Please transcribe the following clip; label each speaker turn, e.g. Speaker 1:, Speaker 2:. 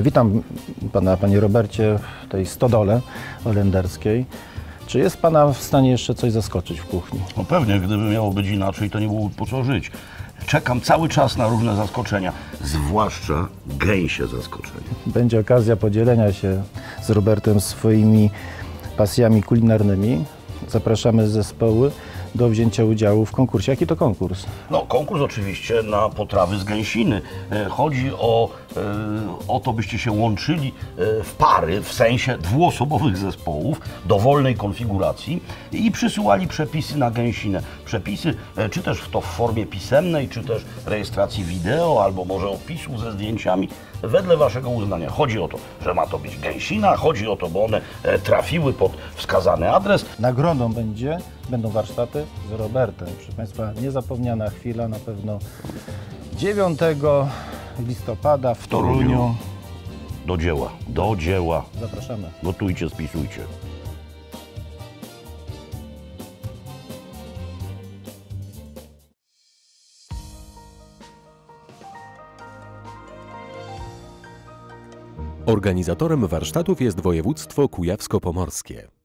Speaker 1: Witam pana, panie Robercie, w tej stodole holenderskiej. Czy jest pana w stanie jeszcze coś zaskoczyć w kuchni?
Speaker 2: No pewnie, gdyby miało być inaczej, to nie byłoby po co żyć. Czekam cały czas na różne zaskoczenia, zwłaszcza gęsie zaskoczenia.
Speaker 1: Będzie okazja podzielenia się z Robertem swoimi pasjami kulinarnymi. Zapraszamy zespoły do wzięcia udziału w konkursie. Jaki to konkurs?
Speaker 2: No, konkurs oczywiście na potrawy z gęsiny. E, Chodzi o, e, o to, byście się łączyli e, w pary, w sensie dwuosobowych zespołów, dowolnej konfiguracji i przysyłali przepisy na gęsinę. Przepisy, czy też w to w formie pisemnej, czy też rejestracji wideo, albo może opisu ze zdjęciami, wedle waszego uznania. Chodzi o to, że ma to być gęsina, chodzi o to, bo one trafiły pod wskazany adres.
Speaker 1: Nagrodą będzie, będą warsztaty z Robertem. Proszę Państwa, niezapomniana chwila, na pewno 9 listopada w
Speaker 2: Toruniu.
Speaker 1: Toruniu.
Speaker 2: Do dzieła, do dzieła.
Speaker 1: Zapraszamy.
Speaker 2: Gotujcie, spisujcie.
Speaker 3: Organizatorem warsztatów jest województwo kujawsko-pomorskie.